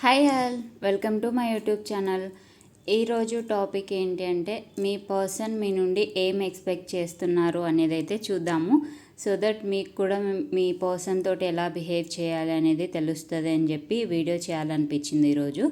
Hi all welcome to my YouTube channel ఈరోజు topic ఏంటి అంటే మీ పర్సన్ మీ నుండి ఏం ఎక్స్పెక్ట్ చేస్తున్నారు అనేది అయితే చూద్దాము సో దట్ మీకు కూడా మీ పర్సన్ తోటి ఎలా బిహేవ్ చేయాలి అనేది తెలుస్తుంది అని చెప్పి వీడియో చేయాలనిపించింది ఈరోజు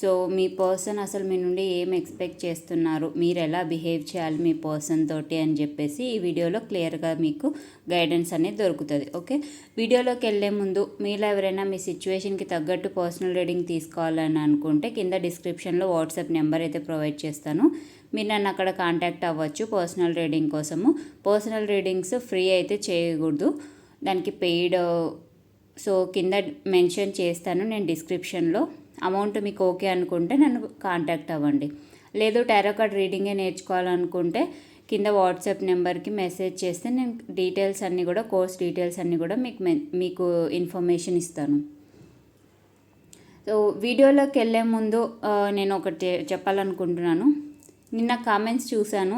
సో మీ పర్సన్ అసలు మీ నుండి ఏం ఎక్స్పెక్ట్ చేస్తున్నారు మీరు ఎలా బిహేవ్ చేయాలి మీ పర్సన్ తోటి అని చెప్పేసి ఈ వీడియోలో క్లియర్గా మీకు గైడెన్స్ అనేది దొరుకుతుంది ఓకే వీడియోలోకి వెళ్ళే ముందు మీలో ఎవరైనా మీ సిచ్యువేషన్కి తగ్గట్టు పర్సనల్ రీడింగ్ తీసుకోవాలని అనుకుంటే కింద డిస్క్రిప్షన్లో వాట్సాప్ నెంబర్ అయితే ప్రొవైడ్ చేస్తాను మీరు నన్ను అక్కడ కాంటాక్ట్ అవ్వచ్చు పర్సనల్ రీడింగ్ కోసము పర్సనల్ రీడింగ్స్ ఫ్రీ అయితే చేయకూడదు దానికి పెయిడ్ సో కింద మెన్షన్ చేస్తాను నేను డిస్క్రిప్షన్లో అమౌంట్ మీకు ఓకే అనుకుంటే నన్ను కాంటాక్ట్ అవ్వండి లేదు టారో కార్డ్ రీడింగే నేర్చుకోవాలనుకుంటే కింద వాట్సాప్ నెంబర్కి మెసేజ్ చేస్తే నేను డీటెయిల్స్ అన్నీ కూడా కోర్స్ డీటెయిల్స్ అన్నీ కూడా మీకు మీకు ఇన్ఫర్మేషన్ ఇస్తాను సో వీడియోలోకి వెళ్ళే ముందు నేను ఒకటి చెప్పాలనుకుంటున్నాను నిన్న కామెంట్స్ చూశాను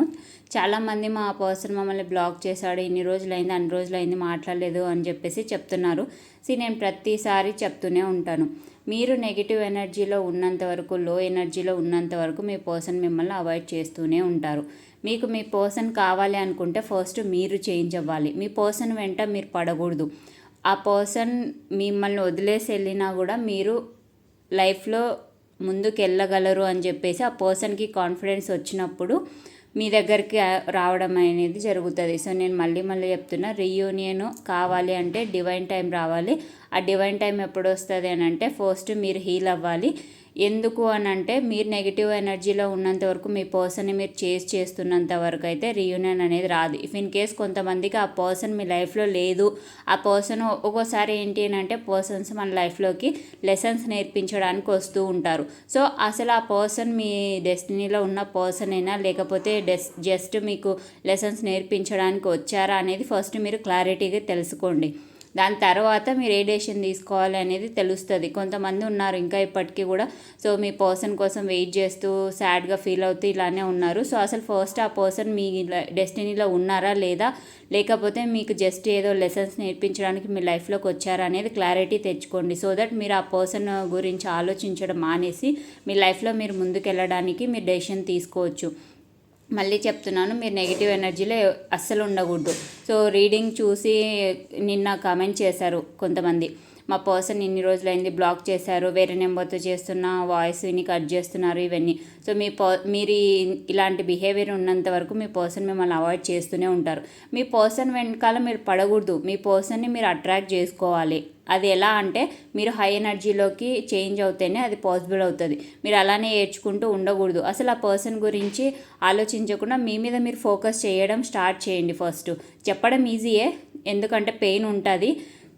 చాలామంది మా పర్సన్ మమ్మల్ని బ్లాక్ చేశాడు ఇన్ని రోజులైంది అన్ని రోజులైంది మాట్లాడలేదు అని చెప్పేసి చెప్తున్నారు సీ నేను ప్రతిసారి చెప్తూనే ఉంటాను మీరు నెగిటివ్ ఎనర్జీలో ఉన్నంత వరకు లో ఎనర్జీలో ఉన్నంత వరకు మీ పర్సన్ మిమ్మల్ని అవాయిడ్ చేస్తూనే ఉంటారు మీకు మీ పర్సన్ కావాలి అనుకుంటే ఫస్ట్ మీరు చేంజ్ అవ్వాలి మీ పర్సన్ వెంట మీరు పడకూడదు ఆ పర్సన్ మిమ్మల్ని వదిలేసి వెళ్ళినా కూడా మీరు లైఫ్లో ముందుకు వెళ్ళగలరు అని చెప్పేసి ఆ పర్సన్కి కాన్ఫిడెన్స్ వచ్చినప్పుడు మీ దగ్గరికి రావడం అనేది జరుగుతుంది సో నేను మళ్ళీ మళ్ళీ చెప్తున్నా రీయూనియన్ కావాలి అంటే డివైన్ టైం రావాలి ఆ డివైన్ టైం ఎప్పుడు వస్తుంది అని అంటే ఫస్ట్ మీరు హీల్ అవ్వాలి ఎందుకు అని అంటే మీరు నెగిటివ్ ఎనర్జీలో ఉన్నంత వరకు మీ పర్సన్ని మీరు చేజ్ చేస్తున్నంత వరకు అయితే రీయూనియన్ అనేది రాదు ఇఫ్ ఇన్ కేస్ కొంతమందికి ఆ పర్సన్ మీ లైఫ్లో లేదు ఆ పర్సన్ ఒక్కోసారి ఏంటి అని అంటే పర్సన్స్ మన లైఫ్లోకి లెసన్స్ నేర్పించడానికి వస్తూ ఉంటారు సో అసలు ఆ పర్సన్ మీ డెస్టినీలో ఉన్న పర్సన్ అయినా లేకపోతే డెస్ జస్ట్ మీకు లెసన్స్ నేర్పించడానికి వచ్చారా అనేది ఫస్ట్ మీరు క్లారిటీగా తెలుసుకోండి దాని తర్వాత మీరు ఏ డెసిషన్ తీసుకోవాలి అనేది తెలుస్తుంది కొంతమంది ఉన్నారు ఇంకా ఇప్పటికీ కూడా సో మీ పర్సన్ కోసం వెయిట్ చేస్తూ సాడ్గా ఫీల్ అవుతూ ఇలానే ఉన్నారు సో అసలు ఫస్ట్ ఆ పర్సన్ మీ డెస్టినీలో ఉన్నారా లేదా లేకపోతే మీకు జస్ట్ ఏదో లెసన్స్ నేర్పించడానికి మీ లైఫ్లోకి వచ్చారా అనేది క్లారిటీ తెచ్చుకోండి సో దట్ మీరు ఆ పర్సన్ గురించి ఆలోచించడం మానేసి మీ లైఫ్లో మీరు ముందుకెళ్ళడానికి మీరు డెసిషన్ తీసుకోవచ్చు మళ్ళీ చెప్తున్నాను మీరు నెగిటివ్ ఎనర్జీలో అస్సలు ఉండకూడదు సో రీడింగ్ చూసి నిన్న కామెంట్ చేశారు కొంతమంది మా పర్సన్ ఇన్ని రోజులైంది బ్లాక్ చేశారు వేరే నెంబర్తో చేస్తున్న వాయిస్ విని కట్ చేస్తున్నారు ఇవన్నీ సో మీ పర్ మీరు ఇలాంటి బిహేవియర్ ఉన్నంత వరకు మీ పర్సన్ మిమ్మల్ని అవాయిడ్ చేస్తూనే ఉంటారు మీ పర్సన్ వెనకాల మీరు పడకూడదు మీ పర్సన్ని మీరు అట్రాక్ట్ చేసుకోవాలి అది ఎలా అంటే మీరు హై ఎనర్జీలోకి చేంజ్ అవుతేనే అది పాసిబుల్ అవుతుంది మీరు అలానే ఏడ్చుకుంటూ ఉండకూడదు అసలు ఆ పర్సన్ గురించి ఆలోచించకుండా మీ మీద మీరు ఫోకస్ చేయడం స్టార్ట్ చేయండి ఫస్ట్ చెప్పడం ఈజీయే ఎందుకంటే పెయిన్ ఉంటుంది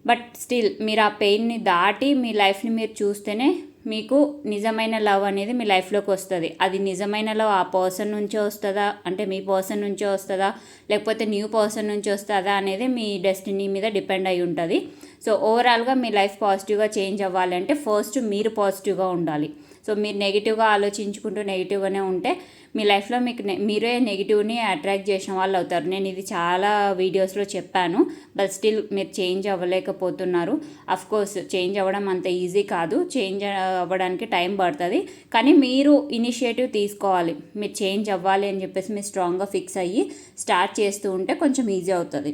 బట్ స్టిల్ మీరు ఆ పెయిన్ని దాటి మీ లైఫ్ని మీరు చూస్తేనే మీకు నిజమైన లవ్ అనేది మీ లైఫ్లోకి వస్తుంది అది నిజమైన లవ్ ఆ పర్సన్ నుంచే వస్తుందా అంటే మీ పర్సన్ నుంచే వస్తుందా లేకపోతే న్యూ పర్సన్ నుంచి వస్తుందా అనేది మీ డెస్టినీ మీద డిపెండ్ అయి ఉంటుంది సో ఓవరాల్గా మీ లైఫ్ పాజిటివ్గా చేంజ్ అవ్వాలంటే ఫస్ట్ మీరు పాజిటివ్గా ఉండాలి సో మీరు నెగిటివ్గా ఆలోచించుకుంటూ నెగిటివ్గానే ఉంటే మీ లైఫ్లో మీకు మీరే నెగిటివ్ని అట్రాక్ట్ చేసిన వాళ్ళు అవుతారు నేను ఇది చాలా వీడియోస్లో చెప్పాను బట్ స్టిల్ మీరు చేంజ్ అవ్వలేకపోతున్నారు అఫ్ కోర్స్ చేంజ్ అవ్వడం అంత ఈజీ కాదు చేంజ్ అవ్వడానికి టైం పడుతుంది కానీ మీరు ఇనిషియేటివ్ తీసుకోవాలి మీరు చేంజ్ అవ్వాలి అని చెప్పేసి మీరు స్ట్రాంగ్గా ఫిక్స్ అయ్యి స్టార్ట్ చేస్తూ ఉంటే కొంచెం ఈజీ అవుతుంది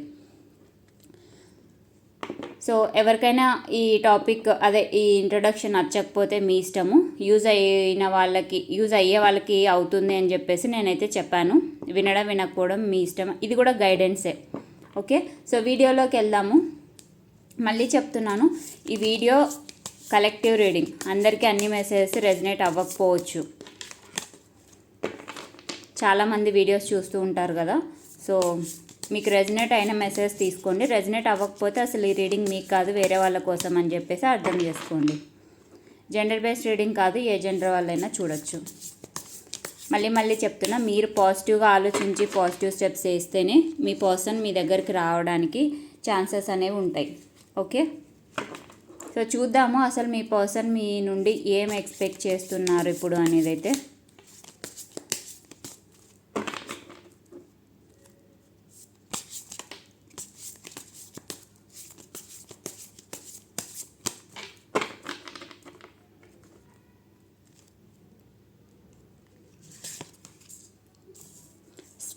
సో ఎవరికైనా ఈ టాపిక్ అదే ఈ ఇంట్రొడక్షన్ నచ్చకపోతే మీ ఇష్టము యూజ్ అయిన వాళ్ళకి యూజ్ అయ్యే వాళ్ళకి అవుతుంది అని చెప్పేసి నేనైతే చెప్పాను వినడం వినకపోవడం మీ ఇష్టం ఇది కూడా గైడెన్సే ఓకే సో వీడియోలోకి వెళ్దాము మళ్ళీ చెప్తున్నాను ఈ వీడియో కలెక్టివ్ రీడింగ్ అందరికీ అన్ని మెసేజెస్ రెజినేట్ అవ్వకపోవచ్చు చాలామంది వీడియోస్ చూస్తూ ఉంటారు కదా సో మీకు రెజినేట్ అయిన మెసేజ్ తీసుకోండి రెజినేట్ అవ్వకపోతే అసలు ఈ రీడింగ్ మీకు కాదు వేరే వాళ్ళ కోసం అని చెప్పేసి అర్థం చేసుకోండి జెండర్ బేస్డ్ రీడింగ్ కాదు ఏ జెండర్ వాళ్ళైనా చూడొచ్చు మళ్ళీ మళ్ళీ చెప్తున్నా మీరు పాజిటివ్గా ఆలోచించి పాజిటివ్ స్టెప్స్ వేస్తేనే మీ పర్సన్ మీ దగ్గరికి రావడానికి ఛాన్సెస్ అనేవి ఉంటాయి ఓకే సో చూద్దాము అసలు మీ పర్సన్ మీ నుండి ఏం ఎక్స్పెక్ట్ చేస్తున్నారు ఇప్పుడు అనేది అయితే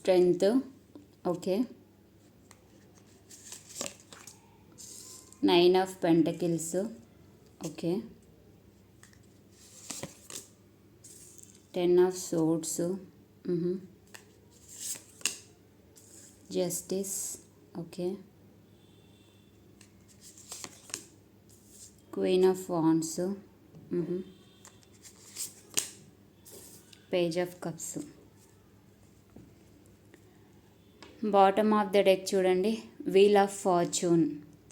length, okay, 9 of pentacles, okay, 10 of swords, Justice, okay, Queen of Wands, Page of Cups. Bottom of the deck చూడండి వీల్ ఆఫ్ ఫార్చ్యూన్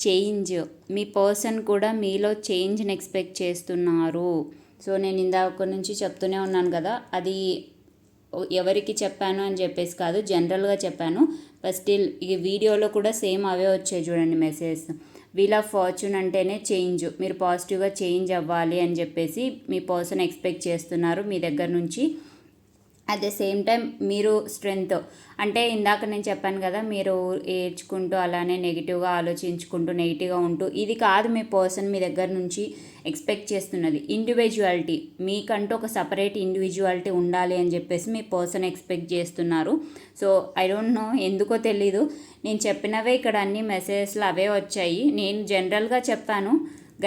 చేంజ్ మీ పర్సన్ కూడా మీలో చేంజ్ని ఎక్స్పెక్ట్ చేస్తున్నారు సో నేను ఇందాక నుంచి చెప్తూనే ఉన్నాను కదా అది ఎవరికి చెప్పాను అని చెప్పేసి కాదు జనరల్గా చెప్పాను బట్ స్టిల్ ఈ వీడియోలో కూడా సేమ్ అవే వచ్చాయి చూడండి మెసేజ్ వీల్ ఆఫ్ ఫార్చ్యూన్ అంటేనే చేంజ్ మీరు పాజిటివ్గా చేంజ్ అవ్వాలి అని చెప్పేసి మీ పర్సన్ ఎక్స్పెక్ట్ చేస్తున్నారు మీ దగ్గర నుంచి అట్ ద సేమ్ టైం మీరు స్ట్రెంగ్త్ అంటే ఇందాక నేను చెప్పాను కదా మీరు ఏడ్చుకుంటూ అలానే నెగిటివ్గా ఆలోచించుకుంటూ నెగిటివ్గా ఉంటూ ఇది కాదు మీ పర్సన్ మీ దగ్గర నుంచి ఎక్స్పెక్ట్ చేస్తున్నది ఇండివిజువాలిటీ మీకంటూ ఒక సపరేట్ ఇండివిజువాలిటీ ఉండాలి అని చెప్పేసి మీ పర్సన్ ఎక్స్పెక్ట్ చేస్తున్నారు సో ఐ డోంట్ నో ఎందుకో తెలీదు నేను చెప్పినవే ఇక్కడ అన్ని మెసేజెస్లు అవే వచ్చాయి నేను జనరల్గా చెప్పాను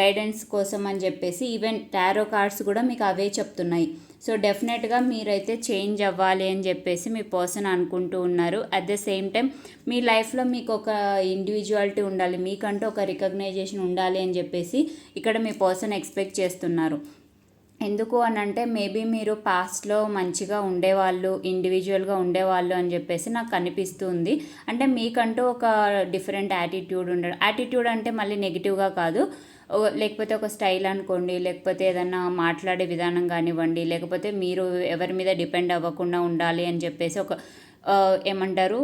గైడెన్స్ కోసం అని చెప్పేసి ఈవెన్ టారో కార్డ్స్ కూడా మీకు అవే చెప్తున్నాయి సో డెఫినెట్గా మీరైతే చేంజ్ అవ్వాలి అని చెప్పేసి మీ పర్సన్ అనుకుంటూ ఉన్నారు అట్ ద సేమ్ టైం మీ లైఫ్లో మీకు ఒక ఇండివిజువాలిటీ ఉండాలి మీకంటూ ఒక రికగ్నైజేషన్ ఉండాలి అని చెప్పేసి ఇక్కడ మీ పర్సన్ ఎక్స్పెక్ట్ చేస్తున్నారు ఎందుకు అని అంటే మేబీ మీరు పాస్ట్లో మంచిగా ఉండేవాళ్ళు ఇండివిజువల్గా ఉండేవాళ్ళు అని చెప్పేసి నాకు కనిపిస్తుంది అంటే మీకంటూ ఒక డిఫరెంట్ యాటిట్యూడ్ ఉండడం యాటిట్యూడ్ అంటే మళ్ళీ నెగిటివ్గా కాదు లేకపోతే ఒక స్టైల్ అనుకోండి లేకపోతే ఏదన్నా మాట్లాడే విధానం కానివ్వండి లేకపోతే మీరు ఎవరి మీద డిపెండ్ అవ్వకుండా ఉండాలి అని చెప్పేసి ఒక ఏమంటారు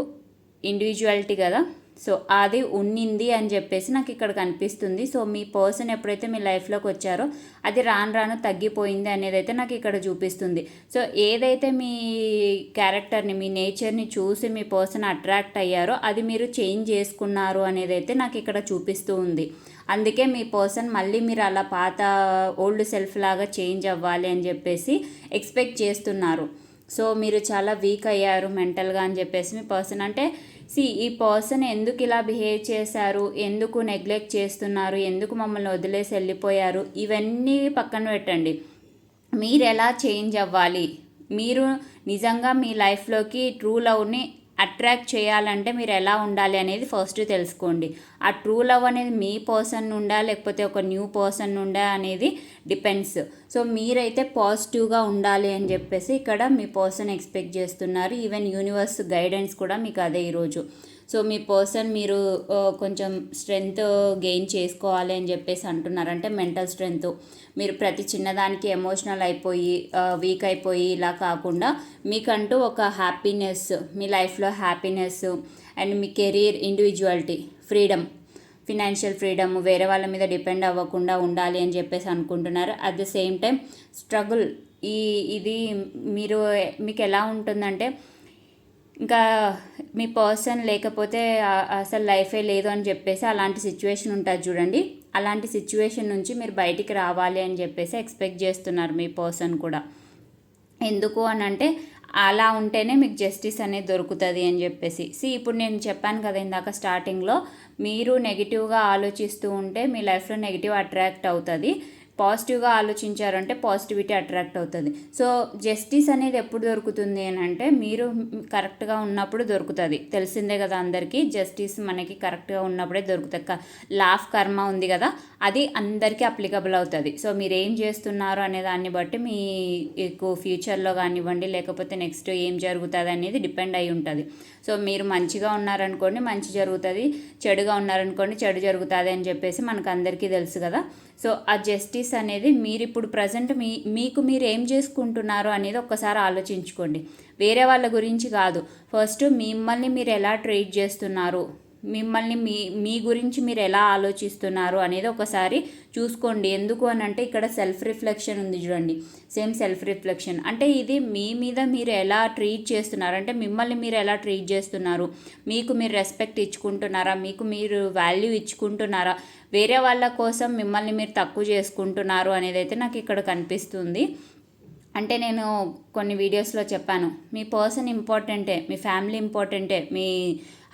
ఇండివిజువాలిటీ కదా సో అది ఉన్నింది అని చెప్పేసి నాకు ఇక్కడ కనిపిస్తుంది సో మీ పర్సన్ ఎప్పుడైతే మీ లైఫ్లోకి వచ్చారో అది రాను రాను తగ్గిపోయింది అనేది అయితే నాకు ఇక్కడ చూపిస్తుంది సో ఏదైతే మీ క్యారెక్టర్ని మీ నేచర్ని చూసి మీ పర్సన్ అట్రాక్ట్ అయ్యారో అది మీరు చేంజ్ చేసుకున్నారు అనేది అయితే నాకు ఇక్కడ చూపిస్తూ ఉంది అందుకే మీ పర్సన్ మళ్ళీ మీరు అలా పాత ఓల్డ్ సెల్ఫ్ లాగా చేంజ్ అవ్వాలి అని చెప్పేసి ఎక్స్పెక్ట్ చేస్తున్నారు సో మీరు చాలా వీక్ అయ్యారు మెంటల్గా అని చెప్పేసి మీ పర్సన్ అంటే సి ఈ పర్సన్ ఎందుకు ఇలా బిహేవ్ చేశారు ఎందుకు నెగ్లెక్ట్ చేస్తున్నారు ఎందుకు మమ్మల్ని వదిలేసి వెళ్ళిపోయారు ఇవన్నీ పక్కన పెట్టండి మీరు ఎలా చేంజ్ అవ్వాలి మీరు నిజంగా మీ లైఫ్లోకి ట్రూ లవ్ని అట్రాక్ట్ చేయాలంటే మీరు ఎలా ఉండాలి అనేది ఫస్ట్ తెలుసుకోండి ఆ ట్రూ లవ్ అనేది మీ పర్సన్ నుండా లేకపోతే ఒక న్యూ పర్సన్ నుండా అనేది డిపెండ్స్ సో మీరైతే పాజిటివ్గా ఉండాలి అని చెప్పేసి ఇక్కడ మీ పర్సన్ ఎక్స్పెక్ట్ చేస్తున్నారు ఈవెన్ యూనివర్స్ గైడెన్స్ కూడా మీకు అదే ఈరోజు సో మీ పర్సన్ మీరు కొంచెం స్ట్రెంగ్త్ గెయిన్ చేసుకోవాలి అని చెప్పేసి అంటున్నారంటే మెంటల్ స్ట్రెంగ్త్ మీరు ప్రతి చిన్నదానికి ఎమోషనల్ అయిపోయి వీక్ అయిపోయి ఇలా కాకుండా మీకంటూ ఒక హ్యాపీనెస్ మీ లైఫ్లో happiness and me career individuality freedom financial freedom వేరే వాళ్ళ మీద డిపెండ్ అవ్వకుండా ఉండాలి అని చెప్పేసి అనుకుంటున్నారు at the same time struggle ఈ ఇది మీరు మీకు ఎలా ఉంటుందంటే ఇంకా మీ పర్సన్ లేకపోతే అసలు లైఫే లేదు అని చెప్పేసి అలాంటి సిచ్యువేషన్ ఉంటుంది చూడండి అలాంటి సిచ్యువేషన్ నుంచి మీరు బయటికి రావాలి అని చెప్పేసి ఎక్స్పెక్ట్ చేస్తున్నారు మీ పర్సన్ కూడా ఎందుకు అని అంటే అలా ఉంటేనే మీకు జస్టిస్ అనేది దొరుకుతుంది అని చెప్పేసి సి ఇప్పుడు నేను చెప్పాను కదా ఇందాక స్టార్టింగ్లో మీరు నెగిటివ్గా ఆలోచిస్తూ ఉంటే మీ లైఫ్లో నెగిటివ్ అట్రాక్ట్ అవుతుంది పాజిటివ్గా ఆలోచించారంటే పాజిటివిటీ అట్రాక్ట్ అవుతుంది సో జస్టిస్ అనేది ఎప్పుడు దొరుకుతుంది అని అంటే మీరు కరెక్ట్గా ఉన్నప్పుడు దొరుకుతుంది తెలిసిందే కదా అందరికీ జస్టిస్ మనకి కరెక్ట్గా ఉన్నప్పుడే దొరుకుతుంది లాఫ్ కర్మ ఉంది కదా అది అందరికీ అప్లికబుల్ అవుతుంది సో మీరు ఏం చేస్తున్నారు అనే దాన్ని బట్టి మీకు ఫ్యూచర్లో కానివ్వండి లేకపోతే నెక్స్ట్ ఏం జరుగుతుంది అనేది డిపెండ్ అయి ఉంటుంది సో మీరు మంచిగా ఉన్నారనుకోండి మంచి జరుగుతుంది చెడుగా ఉన్నారనుకోండి చెడు జరుగుతుంది అని చెప్పేసి మనకు అందరికీ తెలుసు కదా సో ఆ జస్టిస్ అనేది మీరు ఇప్పుడు ప్రజెంట్ మీ మీకు మీరు ఏం చేసుకుంటున్నారో అనేది ఒక్కసారి ఆలోచించుకోండి వేరే వాళ్ళ గురించి కాదు ఫస్ట్ మిమ్మల్ని మీరు ఎలా ట్రీట్ చేస్తున్నారు మిమ్మల్ని మీ మీ గురించి మీరు ఎలా ఆలోచిస్తున్నారు అనేది ఒకసారి చూసుకోండి ఎందుకు అని అంటే ఇక్కడ సెల్ఫ్ రిఫ్లెక్షన్ ఉంది చూడండి సేమ్ సెల్ఫ్ రిఫ్లెక్షన్ అంటే ఇది మీ మీద మీరు ఎలా ట్రీట్ చేస్తున్నారు అంటే మిమ్మల్ని మీరు ఎలా ట్రీట్ చేస్తున్నారు మీకు మీరు రెస్పెక్ట్ ఇచ్చుకుంటున్నారా మీకు మీరు వాల్యూ ఇచ్చుకుంటున్నారా వేరే వాళ్ళ కోసం మిమ్మల్ని మీరు తక్కువ చేసుకుంటున్నారు అనేది అయితే నాకు ఇక్కడ కనిపిస్తుంది అంటే నేను కొన్ని వీడియోస్లో చెప్పాను మీ పర్సన్ ఇంపార్టెంటే మీ ఫ్యామిలీ ఇంపార్టెంటే మీ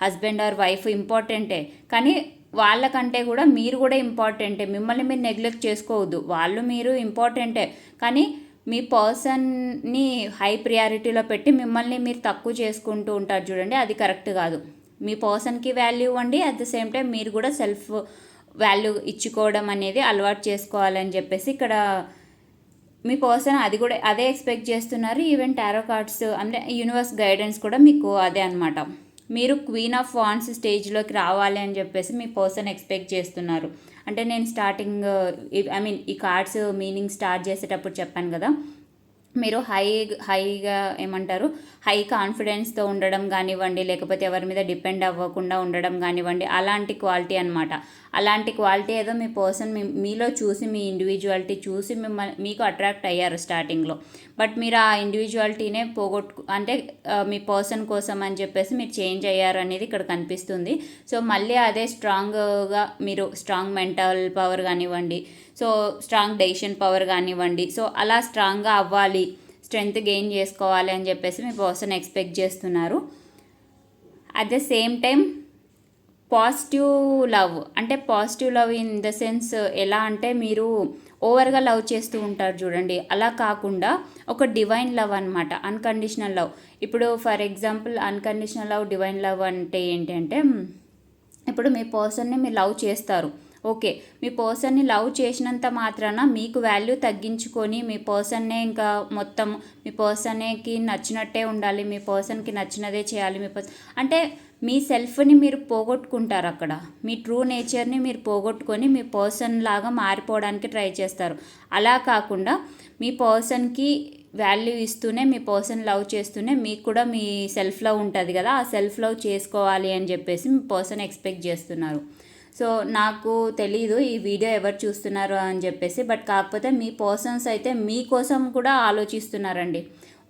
హస్బెండ్ ఆర్ వైఫ్ ఇంపార్టెంటే కానీ వాళ్ళకంటే కూడా మీరు కూడా ఇంపార్టెంటే మిమ్మల్ని మీరు నెగ్లెక్ట్ చేసుకోవద్దు వాళ్ళు మీరు ఇంపార్టెంటే కానీ మీ పర్సన్ని హై ప్రియారిటీలో పెట్టి మిమ్మల్ని మీరు తక్కువ చేసుకుంటూ ఉంటారు చూడండి అది కరెక్ట్ కాదు మీ పర్సన్కి వాల్యూ ఇవ్వండి అట్ ద సేమ్ టైం మీరు కూడా సెల్ఫ్ వాల్యూ ఇచ్చుకోవడం అనేది అలవాటు చేసుకోవాలని చెప్పేసి ఇక్కడ మీ పర్సన్ అది కూడా అదే ఎక్స్పెక్ట్ చేస్తున్నారు ఈవెన్ టారో కార్డ్స్ అంటే యూనివర్స్ గైడెన్స్ కూడా మీకు అదే అనమాట మీరు క్వీన్ ఆఫ్ వాన్స్ స్టేజ్లోకి రావాలి అని చెప్పేసి మీ పర్సన్ ఎక్స్పెక్ట్ చేస్తున్నారు అంటే నేను స్టార్టింగ్ ఐ మీన్ ఈ కార్డ్స్ మీనింగ్ స్టార్ట్ చేసేటప్పుడు చెప్పాను కదా మీరు హై హైగా ఏమంటారు హై కాన్ఫిడెన్స్తో ఉండడం కానివ్వండి లేకపోతే ఎవరి మీద డిపెండ్ అవ్వకుండా ఉండడం కానివ్వండి అలాంటి క్వాలిటీ అనమాట అలాంటి క్వాలిటీ ఏదో మీ పర్సన్ మీ మీలో చూసి మీ ఇండివిజువాలిటీ చూసి మిమ్మల్ని మీకు అట్రాక్ట్ అయ్యారు స్టార్టింగ్లో బట్ మీరు ఆ ఇండివిజువాలిటీనే పోగొట్టు అంటే మీ పర్సన్ కోసం అని చెప్పేసి మీరు చేంజ్ అయ్యారు అనేది ఇక్కడ కనిపిస్తుంది సో మళ్ళీ అదే స్ట్రాంగ్గా మీరు స్ట్రాంగ్ మెంటల్ పవర్ కానివ్వండి సో స్ట్రాంగ్ డెసిషన్ పవర్ కానివ్వండి సో అలా స్ట్రాంగ్గా అవ్వాలి స్ట్రెంగ్త్ గెయిన్ చేసుకోవాలి అని చెప్పేసి మీ పర్సన్ ఎక్స్పెక్ట్ చేస్తున్నారు at the same time positive love అంటే positive love in the sense ఎలా అంటే మీరు ఓవర్గా లవ్ చేస్తూ ఉంటారు చూడండి అలా కాకుండా ఒక డివైన్ లవ్ అనమాట అన్కండిషనల్ లవ్ ఇప్పుడు for example unconditional love divine love అంటే ఏంటంటే ఇప్పుడు మీ పర్సన్ని మీరు లవ్ చేస్తారు ఓకే మీ పర్సన్ని లవ్ చేసినంత మాత్రాన మీకు వాల్యూ తగ్గించుకొని మీ పర్సన్నే ఇంకా మొత్తం మీ పర్సన్కి నచ్చినట్టే ఉండాలి మీ పర్సన్కి నచ్చినదే చేయాలి మీ పర్సన్ అంటే మీ సెల్ఫ్ని మీరు పోగొట్టుకుంటారు అక్కడ మీ ట్రూ నేచర్ని మీరు పోగొట్టుకొని మీ పర్సన్ లాగా మారిపోవడానికి ట్రై చేస్తారు అలా కాకుండా మీ పర్సన్కి వాల్యూ ఇస్తూనే మీ పర్సన్ లవ్ చేస్తూనే మీకు కూడా మీ సెల్ఫ్ లవ్ ఉంటుంది కదా ఆ సెల్ఫ్ లవ్ చేసుకోవాలి అని చెప్పేసి మీ పర్సన్ ఎక్స్పెక్ట్ చేస్తున్నారు సో నాకు తెలీదు ఈ వీడియో ఎవరు చూస్తున్నారు అని చెప్పేసి బట్ కాకపోతే మీ పర్సన్స్ అయితే మీకోసం కూడా ఆలోచిస్తున్నారండి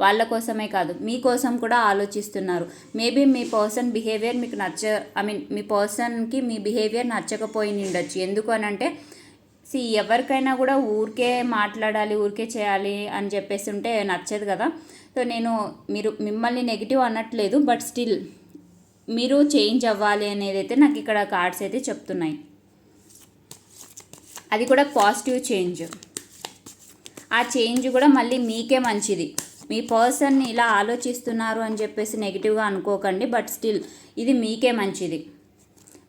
వాళ్ళ కోసమే కాదు మీకోసం కూడా ఆలోచిస్తున్నారు మేబీ మీ పర్సన్ బిహేవియర్ మీకు నచ్చ ఐ మీన్ మీ పర్సన్కి మీ బిహేవియర్ నచ్చకపోయి ఉండొచ్చు ఎందుకు అంటే సి ఎవరికైనా కూడా ఊరికే మాట్లాడాలి ఊరికే చేయాలి అని చెప్పేసి ఉంటే నచ్చదు కదా సో నేను మీరు మిమ్మల్ని నెగిటివ్ అనట్లేదు బట్ స్టిల్ మీరు చేంజ్ అవ్వాలి అనేది అయితే నాకు ఇక్కడ కార్డ్స్ అయితే చెప్తున్నాయి అది కూడా పాజిటివ్ చేంజ్ ఆ చేంజ్ కూడా మళ్ళీ మీకే మంచిది మీ పర్సన్ని ఇలా ఆలోచిస్తున్నారు అని చెప్పేసి నెగిటివ్గా అనుకోకండి బట్ స్టిల్ ఇది మీకే మంచిది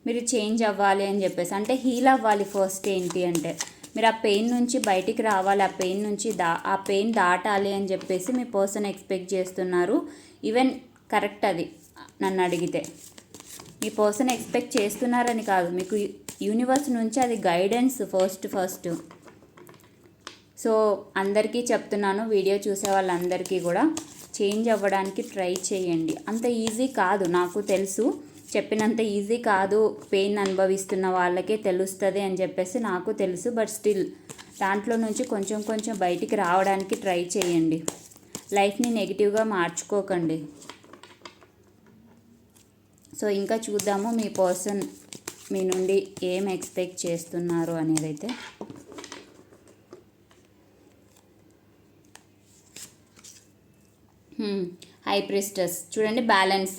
మీరు చేంజ్ అవ్వాలి అని చెప్పేసి అంటే హీల్ అవ్వాలి ఫస్ట్ ఏంటి అంటే మీరు ఆ పెయిన్ నుంచి బయటికి రావాలి ఆ పెయిన్ నుంచి దా ఆ పెయిన్ దాటాలి అని చెప్పేసి మీ పర్సన్ ఎక్స్పెక్ట్ చేస్తున్నారు ఈవెన్ కరెక్ట్ అది నన్ను అడిగితే మీ పర్సన్ ఎక్స్పెక్ట్ చేస్తున్నారని కాదు మీకు యూనివర్స్ నుంచి అది గైడెన్స్ ఫస్ట్ ఫస్ట్ సో అందరికీ చెప్తున్నాను వీడియో చూసే వాళ్ళందరికీ కూడా చేంజ్ అవ్వడానికి ట్రై చేయండి అంత ఈజీ కాదు నాకు తెలుసు చెప్పినంత ఈజీ కాదు పెయిన్ అనుభవిస్తున్న వాళ్ళకే తెలుస్తుంది అని చెప్పేసి నాకు తెలుసు బట్ స్టిల్ దాంట్లో నుంచి కొంచెం కొంచెం బయటికి రావడానికి ట్రై చేయండి లైఫ్ని నెగిటివ్గా మార్చుకోకండి సో ఇంకా చూద్దాము మీ పర్సన్ మీ నుండి ఏం ఎక్స్పెక్ట్ చేస్తున్నారు అనేది అయితే హై ప్రిస్టర్స్ చూడండి balance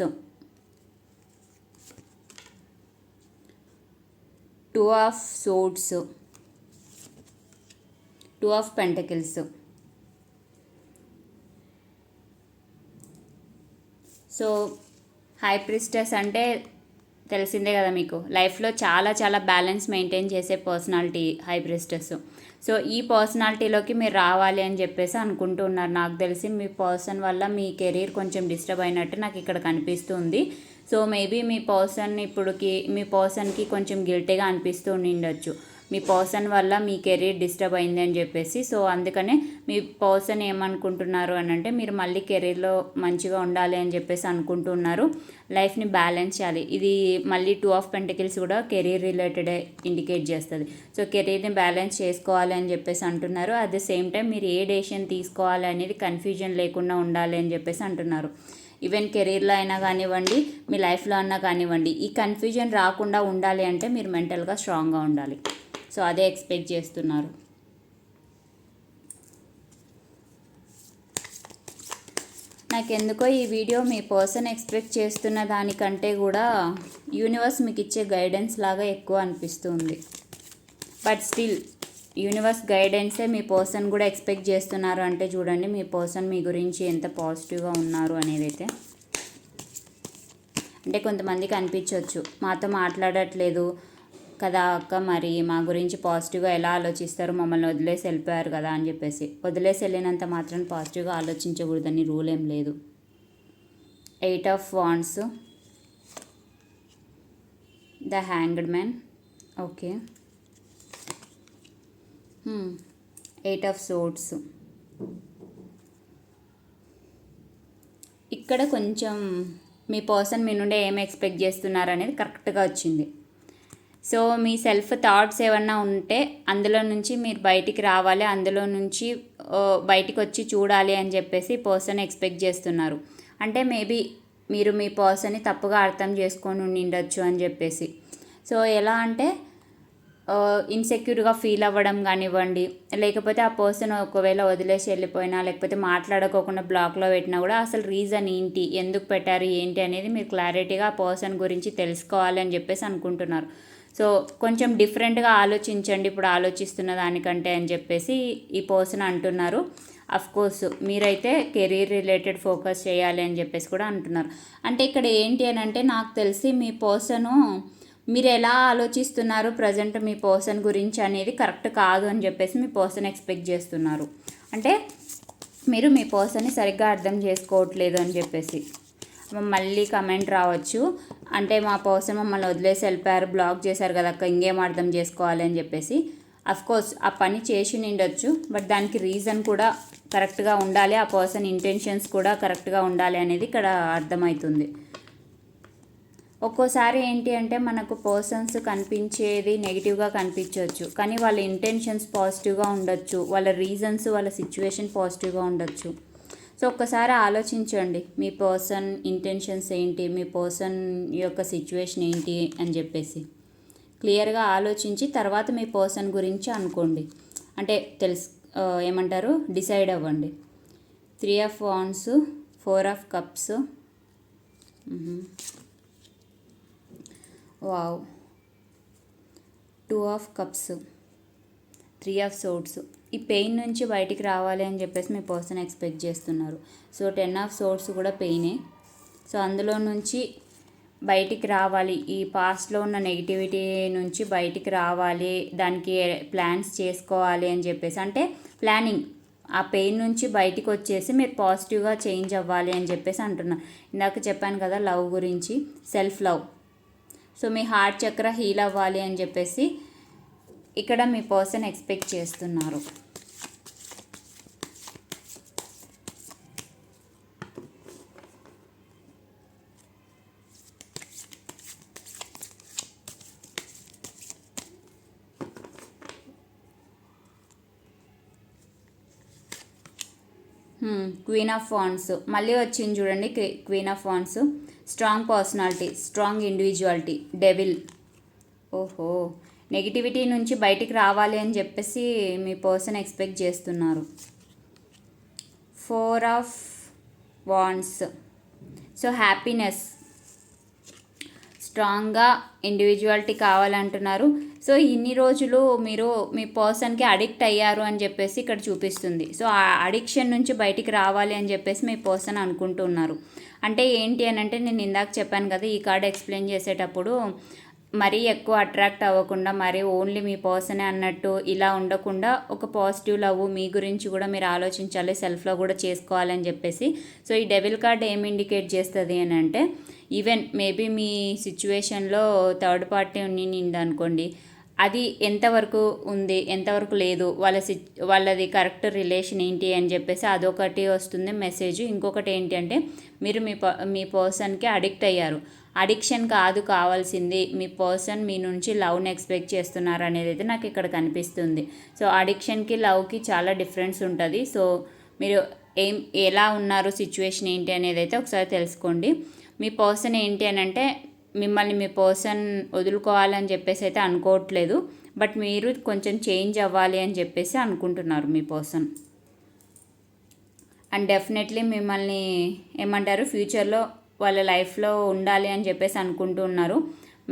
two of swords two of pentacles so high priestess అంటే తెలిసిందే కదా మీకు లైఫ్లో చాలా చాలా బ్యాలెన్స్ మెయింటైన్ చేసే పర్సనాలిటీ హై ప్రిస్టర్స్ సో ఈ పర్సనాలిటీలోకి మీరు రావాలి అని చెప్పేసి అనుకుంటున్నారు నాకు తెలిసి మీ పర్సన్ వల్ల మీ కెరీర్ కొంచెం డిస్టర్బ్ అయినట్టు నాకు ఇక్కడ కనిపిస్తుంది సో మేబీ మీ పర్సన్ ఇప్పుడుకి మీ పర్సన్కి కొంచెం గిల్టీగా అనిపిస్తూ ఉండొచ్చు మీ పర్సన్ వల్ల మీ కెరీర్ డిస్టర్బ్ అయింది అని చెప్పేసి సో అందుకనే మీ పర్సన్ ఏమనుకుంటున్నారు అని అంటే మీరు మళ్ళీ కెరీర్లో మంచిగా ఉండాలి అని చెప్పేసి అనుకుంటున్నారు లైఫ్ని బ్యాలెన్స్ చేయాలి ఇది మళ్ళీ టూ ఆఫ్ పెంటికల్స్ కూడా కెరీర్ రిలేటెడ్ ఇండికేట్ చేస్తుంది సో కెరీర్ని బ్యాలెన్స్ చేసుకోవాలి అని చెప్పేసి అంటున్నారు అట్ ద సేమ్ టైం మీరు ఏ డెసిషన్ తీసుకోవాలి అనేది కన్ఫ్యూజన్ లేకుండా ఉండాలి అని చెప్పేసి అంటున్నారు ఈవెన్ కెరీర్లో అయినా కానివ్వండి మీ లైఫ్లో అయినా కానివ్వండి ఈ కన్ఫ్యూజన్ రాకుండా ఉండాలి అంటే మీరు మెంటల్గా స్ట్రాంగ్గా ఉండాలి సో అదే ఎక్స్పెక్ట్ చేస్తున్నారు నాకు ఎందుకో ఈ వీడియో మీ పర్సన్ ఎక్స్పెక్ట్ చేస్తున్న దానికంటే కూడా యూనివర్స్ మీకు ఇచ్చే గైడెన్స్ లాగా ఎక్కువ అనిపిస్తుంది బట్ స్టిల్ యూనివర్స్ గైడెన్సే మీ పర్సన్ కూడా ఎక్స్పెక్ట్ చేస్తున్నారు అంటే చూడండి మీ పర్సన్ మీ గురించి ఎంత పాజిటివ్గా ఉన్నారు అనేది అయితే అంటే కొంతమందికి అనిపించవచ్చు మాతో మాట్లాడట్లేదు కదా అక్క మరి మా గురించి పాజిటివ్గా ఎలా ఆలోచిస్తారు మమ్మల్ని వదిలేసి వెళ్ళిపోయారు కదా అని చెప్పేసి వదిలేసి వెళ్ళినంత మాత్రం పాజిటివ్గా ఆలోచించకూడదని రూల్ ఏం లేదు eight of wands the hanged man okay eight of swords ఇక్కడ కొంచెం మీ పర్సన్ మీ నుండి ఏం ఎక్స్పెక్ట్ చేస్తున్నారు అనేది కరెక్ట్గా వచ్చింది సో మీ సెల్ఫ్ థాట్స్ ఏమన్నా ఉంటే అందులో నుంచి మీరు బయటికి రావాలి అందులో నుంచి బయటికి వచ్చి చూడాలి అని చెప్పేసి పర్సన్ ఎక్స్పెక్ట్ చేస్తున్నారు అంటే మేబీ మీరు మీ పర్సన్ని తప్పుగా అర్థం చేసుకొని ఉండిండొచ్చు అని చెప్పేసి సో ఎలా అంటే ఇన్సెక్యూర్గా ఫీల్ అవ్వడం కానివ్వండి లేకపోతే ఆ పర్సన్ ఒకవేళ వదిలేసి వెళ్ళిపోయినా లేకపోతే మాట్లాడుకోకుండా బ్లాక్లో పెట్టినా కూడా అసలు రీజన్ ఏంటి ఎందుకు పెట్టారు ఏంటి అనేది మీరు క్లారిటీగా ఆ పర్సన్ గురించి తెలుసుకోవాలి అని చెప్పేసి అనుకుంటున్నారు సో కొంచెం డిఫరెంట్గా ఆలోచించండి ఇప్పుడు ఆలోచిస్తున్న దానికంటే అని చెప్పేసి ఈ పర్సన్ అంటున్నారు కోర్స్ మీరైతే కెరీర్ రిలేటెడ్ ఫోకస్ చేయాలి అని చెప్పేసి కూడా అంటున్నారు అంటే ఇక్కడ ఏంటి అని అంటే నాకు తెలిసి మీ పర్సను మీరు ఎలా ఆలోచిస్తున్నారు ప్రజెంట్ మీ పర్సన్ గురించి అనేది కరెక్ట్ కాదు అని చెప్పేసి మీ పర్సన్ ఎక్స్పెక్ట్ చేస్తున్నారు అంటే మీరు మీ పర్సన్ని సరిగ్గా అర్థం చేసుకోవట్లేదు అని చెప్పేసి మళ్ళీ కమెంట్ రావచ్చు అంటే మా పర్సన్ మమ్మల్ని వదిలేసి వెళ్ళిపోయారు బ్లాక్ చేశారు కదా అక్క ఇంకేం అర్థం చేసుకోవాలి అని చెప్పేసి కోర్స్ ఆ పని చేసి నిండొచ్చు బట్ దానికి రీజన్ కూడా కరెక్ట్గా ఉండాలి ఆ పర్సన్ ఇంటెన్షన్స్ కూడా కరెక్ట్గా ఉండాలి అనేది ఇక్కడ అర్థమవుతుంది ఒక్కోసారి ఏంటి అంటే మనకు పర్సన్స్ కనిపించేది నెగిటివ్గా కనిపించవచ్చు కానీ వాళ్ళ ఇంటెన్షన్స్ పాజిటివ్గా ఉండొచ్చు వాళ్ళ రీజన్స్ వాళ్ళ సిచ్యువేషన్ పాజిటివ్గా ఉండొచ్చు సో ఒక్కసారి ఆలోచించండి మీ పర్సన్ ఇంటెన్షన్స్ ఏంటి మీ పర్సన్ యొక్క సిచ్యువేషన్ ఏంటి అని చెప్పేసి క్లియర్గా ఆలోచించి తర్వాత మీ పర్సన్ గురించి అనుకోండి అంటే తెలుసు ఏమంటారు డిసైడ్ అవ్వండి three of wands four of cups wow two of cups three of swords ఈ పెయిన్ నుంచి బయటికి రావాలి అని చెప్పేసి మీ పర్సన్ ఎక్స్పెక్ట్ చేస్తున్నారు సో టెన్ ఆఫ్ సోర్స్ కూడా పెయినే సో అందులో నుంచి బయటికి రావాలి ఈ పాస్ట్లో ఉన్న నెగిటివిటీ నుంచి బయటికి రావాలి దానికి ప్లాన్స్ చేసుకోవాలి అని చెప్పేసి అంటే ప్లానింగ్ ఆ పెయిన్ నుంచి బయటికి వచ్చేసి మీరు పాజిటివ్గా చేంజ్ అవ్వాలి అని చెప్పేసి అంటున్నా ఇందాక చెప్పాను కదా లవ్ గురించి సెల్ఫ్ లవ్ సో మీ హార్ట్ చక్ర హీల్ అవ్వాలి అని చెప్పేసి ఇక్కడ మీ పర్సన్ ఎక్స్పెక్ట్ చేస్తున్నారు క్వీన్ ఆఫ్ ఫాన్స్ మళ్ళీ వచ్చింది చూడండి queen of fans strong personality strong individuality devil ఓహో నెగిటివిటీ నుంచి బయటికి రావాలి అని చెప్పేసి మీ పర్సన్ ఎక్స్పెక్ట్ చేస్తున్నారు four of wands so happiness స్ట్రాంగ్గా ఇండివిజువాలిటీ కావాలంటున్నారు సో ఇన్ని రోజులు మీరు మీ పర్సన్కి అడిక్ట్ అయ్యారు అని చెప్పేసి ఇక్కడ చూపిస్తుంది సో ఆ అడిక్షన్ నుంచి బయటికి రావాలి అని చెప్పేసి మీ పర్సన్ అనుకుంటున్నారు అంటే ఏంటి అని అంటే నేను ఇందాక చెప్పాను కదా ఈ కార్డ్ ఎక్స్ప్లెయిన్ చేసేటప్పుడు మరీ ఎక్కువ అట్రాక్ట్ అవ్వకుండా మరి ఓన్లీ మీ పర్సనే అన్నట్టు ఇలా ఉండకుండా ఒక పాజిటివ్ లవ్ మీ గురించి కూడా మీరు ఆలోచించాలి సెల్ఫ్లో కూడా చేసుకోవాలని చెప్పేసి సో ఈ డెవిల్ కార్డ్ ఏం ఇండికేట్ చేస్తుంది అని అంటే ఈవెన్ మేబీ మీ సిచ్యువేషన్లో థర్డ్ పార్టీ ఉండింది అనుకోండి అది ఎంతవరకు ఉంది ఎంతవరకు లేదు వాళ్ళ సి వాళ్ళది కరెక్ట్ రిలేషన్ ఏంటి అని చెప్పేసి అదొకటి వస్తుంది మెసేజ్ ఇంకొకటి ఏంటి అంటే మీరు మీ మీ పర్సన్కి అడిక్ట్ అయ్యారు అడిక్షన్ కాదు కావాల్సింది మీ పర్సన్ మీ నుంచి లవ్ని ఎక్స్పెక్ట్ చేస్తున్నారు అనేది అయితే నాకు ఇక్కడ కనిపిస్తుంది సో అడిక్షన్కి లవ్కి చాలా డిఫరెన్స్ ఉంటుంది సో మీరు ఏం ఎలా ఉన్నారు సిచ్యువేషన్ ఏంటి అనేది అయితే ఒకసారి తెలుసుకోండి మీ పర్సన్ ఏంటి అని అంటే మిమ్మల్ని మీ పర్సన్ వదులుకోవాలని చెప్పేసి అయితే అనుకోవట్లేదు బట్ మీరు కొంచెం చేంజ్ అవ్వాలి అని చెప్పేసి అనుకుంటున్నారు మీ పర్సన్ అండ్ డెఫినెట్లీ మిమ్మల్ని ఏమంటారు ఫ్యూచర్లో వాళ్ళ లైఫ్లో ఉండాలి అని చెప్పేసి అనుకుంటున్నారు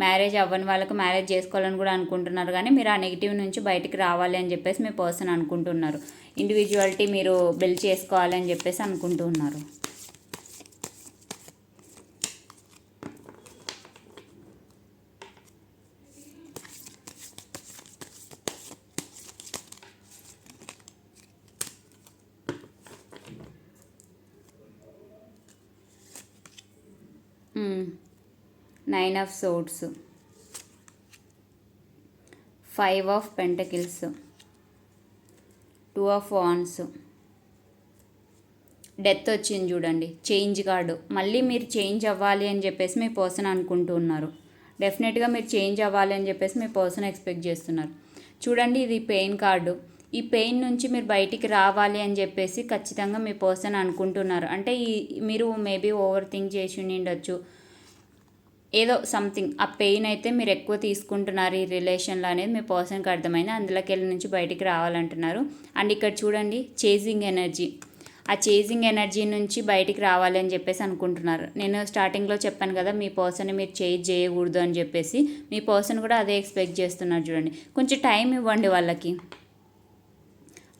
మ్యారేజ్ అవ్వని వాళ్ళకి మ్యారేజ్ చేసుకోవాలని కూడా అనుకుంటున్నారు కానీ మీరు ఆ నెగిటివ్ నుంచి బయటికి రావాలి అని చెప్పేసి మీ పర్సన్ అనుకుంటున్నారు ఇండివిజువాలిటీ మీరు బిల్డ్ చేసుకోవాలి అని చెప్పేసి అనుకుంటున్నారు nine of swords five of pentacles two of wands death వచ్చింది చూడండి చేంజ్ కార్డు మళ్ళీ మీరు చేంజ్ అవ్వాలి అని చెప్పేసి మీ పర్సన్ అనుకుంటూ ఉన్నారు డెఫినెట్గా మీరు చేంజ్ అవ్వాలి అని చెప్పేసి మీ పర్సన్ ఎక్స్పెక్ట్ చేస్తున్నారు చూడండి ఇది పెయిన్ కార్డు ఈ పెయిన్ నుంచి మీరు బయటికి రావాలి అని చెప్పేసి ఖచ్చితంగా మీ పర్సన్ అనుకుంటున్నారు అంటే ఈ మీరు మేబీ ఓవర్ థింక్ చేసి ఉండొచ్చు ఏదో సంథింగ్ ఆ పెయిన్ అయితే మీరు ఎక్కువ తీసుకుంటున్నారు ఈ రిలేషన్లో అనేది మీ పర్సన్కి అర్థమైంది అందులోకి వెళ్ళి నుంచి బయటికి రావాలంటున్నారు అండ్ ఇక్కడ చూడండి చేజింగ్ ఎనర్జీ ఆ చేజింగ్ ఎనర్జీ నుంచి బయటికి రావాలి అని చెప్పేసి అనుకుంటున్నారు నేను స్టార్టింగ్లో చెప్పాను కదా మీ పర్సన్ మీరు చేజ్ చేయకూడదు అని చెప్పేసి మీ పర్సన్ కూడా అదే ఎక్స్పెక్ట్ చేస్తున్నారు చూడండి కొంచెం టైం ఇవ్వండి వాళ్ళకి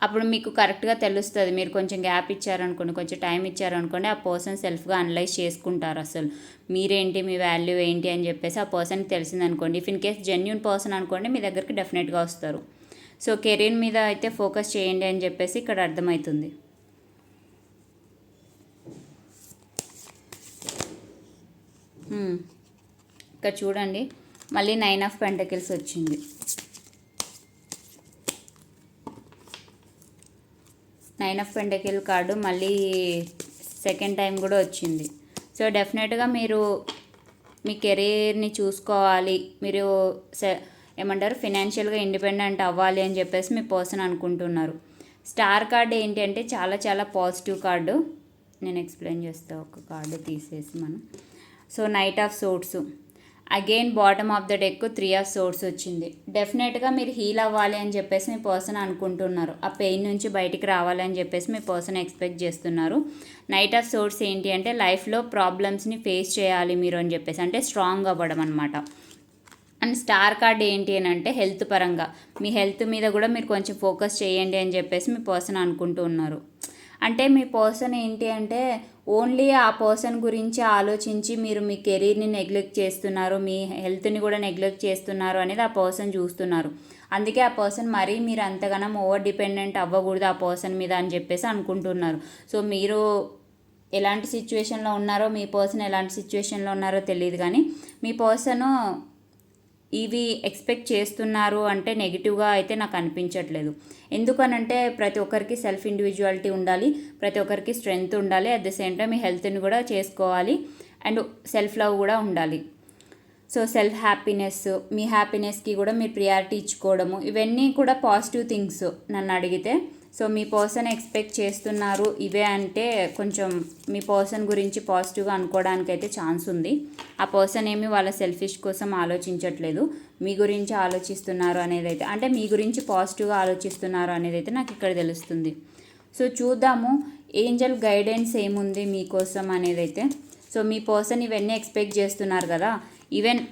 అప్పుడు మీకు కరెక్ట్గా తెలుస్తుంది మీరు కొంచెం గ్యాప్ ఇచ్చారనుకోండి కొంచెం టైం ఇచ్చారనుకోండి ఆ పర్సన్ సెల్ఫ్గా అనలైజ్ చేసుకుంటారు అసలు మీరేంటి మీ వాల్యూ ఏంటి అని చెప్పేసి ఆ పర్సన్కి తెలిసిందనుకోండి if in case genuine person అనుకోండి మీ దగ్గరికి డెఫినెట్గా వస్తారు సో కెరీర్ మీద అయితే ఫోకస్ చేయండి అని చెప్పేసి ఇక్కడ అర్థమవుతుంది hmm. ఇక్కడ చూడండి మళ్ళీ నైన్ ఆఫ్ పెంటకిల్స్ వచ్చింది నైన్ ఆఫ్ పెండకిల్ కార్డు మళ్ళీ సెకండ్ టైం కూడా వచ్చింది సో డెఫినెట్గా మీరు మీ కెరీర్ని చూసుకోవాలి మీరు ఏమంటారు ఫినాన్షియల్గా ఇండిపెండెంట్ అవ్వాలి అని చెప్పేసి మీ పర్సన్ అనుకుంటున్నారు స్టార్ కార్డు ఏంటంటే చాలా చాలా పాజిటివ్ కార్డు నేను ఎక్స్ప్లెయిన్ చేస్తాను ఒక కార్డు తీసేసి మనం so knight of swords again bottom of the deck three of swords వచ్చింది డెఫినెట్గా మీరు హీల్ అవ్వాలి అని చెప్పేసి మీ పర్సన్ అనుకుంటున్నారు ఆ పెయిన్ నుంచి బయటికి రావాలని చెప్పేసి మీ పర్సన్ ఎక్స్పెక్ట్ చేస్తున్నారు నైట్ ఆఫ్ సోర్స్ ఏంటి అంటే లైఫ్లో ప్రాబ్లమ్స్ని ఫేస్ చేయాలి మీరు అని చెప్పేసి అంటే స్ట్రాంగ్ అవ్వడం అనమాట అండ్ స్టార్ కార్డ్ ఏంటి అని అంటే హెల్త్ పరంగా మీ హెల్త్ మీద కూడా మీరు కొంచెం ఫోకస్ చేయండి అని చెప్పేసి మీ పర్సన్ అనుకుంటూ ఉన్నారు అంటే మీ పర్సన్ ఏంటి అంటే ఓన్లీ ఆ పర్సన్ గురించి ఆలోచించి మీరు మీ కెరీర్ని నెగ్లెక్ట్ చేస్తున్నారు మీ హెల్త్ని కూడా నెగ్లెక్ట్ చేస్తున్నారు అనేది ఆ పర్సన్ చూస్తున్నారు అందుకే ఆ పర్సన్ మరీ మీరు అంతగానం ఓవర్ డిపెండెంట్ అవ్వకూడదు ఆ పర్సన్ మీద అని చెప్పేసి అనుకుంటున్నారు సో మీరు ఎలాంటి సిచ్యువేషన్లో ఉన్నారో మీ పర్సన్ ఎలాంటి సిచ్యువేషన్లో ఉన్నారో తెలియదు కానీ మీ పర్సన్ ఇవి ఎక్స్పెక్ట్ చేస్తున్నారు అంటే నెగిటివ్గా అయితే నాకు అనిపించట్లేదు ఎందుకనంటే ప్రతి ఒక్కరికి సెల్ఫ్ ఇండివిజువాలిటీ ఉండాలి ప్రతి ఒక్కరికి స్ట్రెంగ్త్ ఉండాలి అట్ ద సేమ్ టైం మీ హెల్త్ని కూడా చేసుకోవాలి అండ్ సెల్ఫ్ లవ్ కూడా ఉండాలి సో సెల్ఫ్ హ్యాపీనెస్ మీ హ్యాపీనెస్కి కూడా మీరు ప్రియారిటీ ఇచ్చుకోవడము ఇవన్నీ కూడా పాజిటివ్ థింగ్స్ నన్ను అడిగితే సో మీ పర్సన్ ఎక్స్పెక్ట్ చేస్తున్నారు ఇవే అంటే కొంచెం మీ పర్సన్ గురించి పాజిటివ్గా అనుకోవడానికి అయితే ఛాన్స్ ఉంది ఆ పర్సన్ ఏమి వాళ్ళ సెల్ఫిష్ కోసం ఆలోచించట్లేదు మీ గురించి ఆలోచిస్తున్నారు అనేది అయితే అంటే మీ గురించి పాజిటివ్గా ఆలోచిస్తున్నారు అనేది అయితే నాకు ఇక్కడ తెలుస్తుంది సో చూద్దాము ఏంజల్ గైడెన్స్ ఏముంది మీకోసం అనేది అయితే సో మీ పర్సన్ ఇవన్నీ ఎక్స్పెక్ట్ చేస్తున్నారు కదా ఈవెన్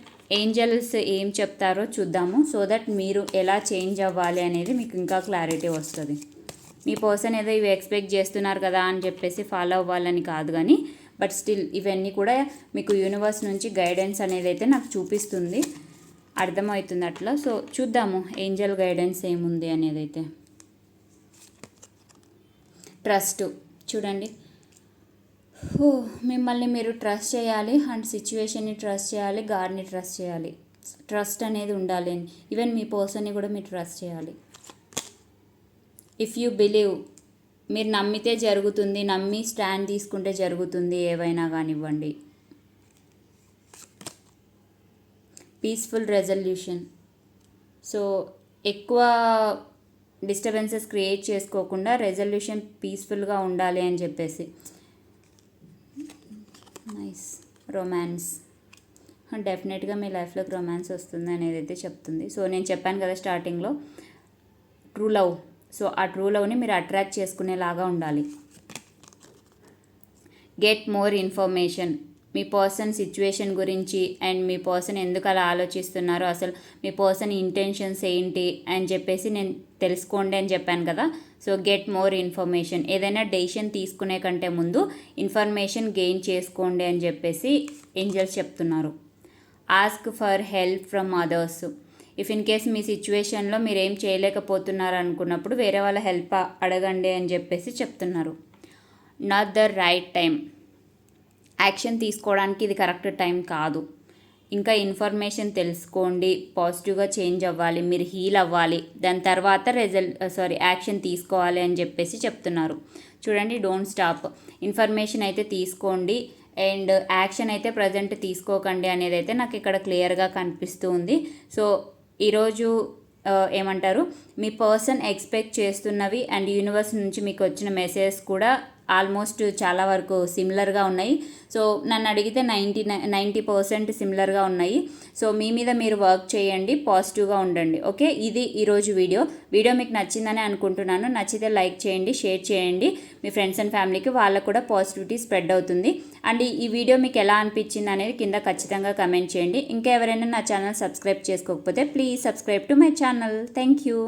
ఏంజల్స్ ఏం చెప్తారో చూద్దాము సో దట్ మీరు ఎలా చేంజ్ అవ్వాలి అనేది మీకు ఇంకా క్లారిటీ వస్తుంది మీ పర్సన్ ఏదో ఇవి ఎక్స్పెక్ట్ చేస్తున్నారు కదా అని చెప్పేసి ఫాలో అవ్వాలని కాదు కానీ బట్ స్టిల్ ఇవన్నీ కూడా మీకు యూనివర్స్ నుంచి గైడెన్స్ అనేది అయితే నాకు చూపిస్తుంది అర్థమవుతుంది అట్లా సో చూద్దాము ఏంజల్ గైడెన్స్ ఏముంది అనేది అయితే ట్రస్ట్ చూడండి ఓ మిమ్మల్ని మీరు ట్రస్ట్ చేయాలి అండ్ సిచ్యువేషన్ని ట్రస్ట్ చేయాలి గాడ్ని ట్రస్ట్ చేయాలి ట్రస్ట్ అనేది ఉండాలి ఈవెన్ మీ పర్సన్ని కూడా మీరు ట్రస్ట్ చేయాలి ఇఫ్ యూ బిలీవ్ మీరు నమ్మితే జరుగుతుంది నమ్మి స్టాండ్ తీసుకుంటే జరుగుతుంది ఏవైనా కానివ్వండి పీస్ఫుల్ రెజల్యూషన్ సో ఎక్కువ డిస్టర్బెన్సెస్ క్రియేట్ చేసుకోకుండా రెజల్యూషన్ పీస్ఫుల్గా ఉండాలి అని చెప్పేసి నైస్ రొమాన్స్ డెఫినెట్గా మీ లైఫ్లోకి రొమాన్స్ వస్తుంది అనేది అయితే చెప్తుంది సో నేను చెప్పాను కదా స్టార్టింగ్లో ట్రూ లవ్ సో ఆ ట్రూ లవ్ని మీరు అట్రాక్ట్ చేసుకునేలాగా ఉండాలి గెట్ మోర్ ఇన్ఫర్మేషన్ మీ పర్సన్ సిచ్యువేషన్ గురించి అండ్ మీ పర్సన్ ఎందుకు అలా ఆలోచిస్తున్నారో అసలు మీ పర్సన్ ఇంటెన్షన్స్ ఏంటి అని చెప్పేసి నేను తెలుసుకోండి అని చెప్పాను కదా సో గెట్ మోర్ ఇన్ఫర్మేషన్ ఏదైనా డెసిషన్ తీసుకునే కంటే ముందు ఇన్ఫర్మేషన్ గెయిన్ చేసుకోండి అని చెప్పేసి ఏంజల్స్ చెప్తున్నారు ask for help from others if in case మీ సిచ్యువేషన్లో మీరు ఏం చేయలేకపోతున్నారు అనుకున్నప్పుడు వేరే వాళ్ళ హెల్ప్ అడగండి అని చెప్పేసి చెప్తున్నారు not the right time action తీసుకోవడానికి ఇది కరెక్ట్ టైం కాదు ఇంకా ఇన్ఫర్మేషన్ తెలుసుకోండి పాజిటివ్గా చేంజ్ అవ్వాలి మీరు హీల్ అవ్వాలి దాని తర్వాత రిజల్ట్ సారీ యాక్షన్ తీసుకోవాలి అని చెప్పేసి చెప్తున్నారు చూడండి డోంట్ స్టాప్ ఇన్ఫర్మేషన్ అయితే తీసుకోండి అండ్ యాక్షన్ అయితే ప్రజెంట్ తీసుకోకండి అనేది అయితే నాకు ఇక్కడ క్లియర్గా కనిపిస్తుంది సో ఈరోజు ఏమంటారు మీ పర్సన్ ఎక్స్పెక్ట్ చేస్తున్నవి అండ్ యూనివర్స్ నుంచి మీకు వచ్చిన మెసేజ్ కూడా ఆల్మోస్ట్ చాలా వరకు సిమిలర్గా ఉన్నాయి సో నన్ను అడిగితే నైంటీ నైంటీ పర్సెంట్ సిమిలర్గా ఉన్నాయి సో మీ మీద మీరు వర్క్ చేయండి పాజిటివ్గా ఉండండి ఓకే ఇది ఈరోజు వీడియో వీడియో మీకు నచ్చిందని అనుకుంటున్నాను నచ్చితే లైక్ చేయండి షేర్ చేయండి మీ ఫ్రెండ్స్ అండ్ ఫ్యామిలీకి వాళ్ళకు కూడా పాజిటివిటీ స్ప్రెడ్ అవుతుంది అండ్ ఈ వీడియో మీకు ఎలా అనిపించింది అనేది కింద ఖచ్చితంగా కమెంట్ చేయండి ఇంకా ఎవరైనా నా ఛానల్ సబ్స్క్రైబ్ చేసుకోకపోతే please subscribe to my channel thank you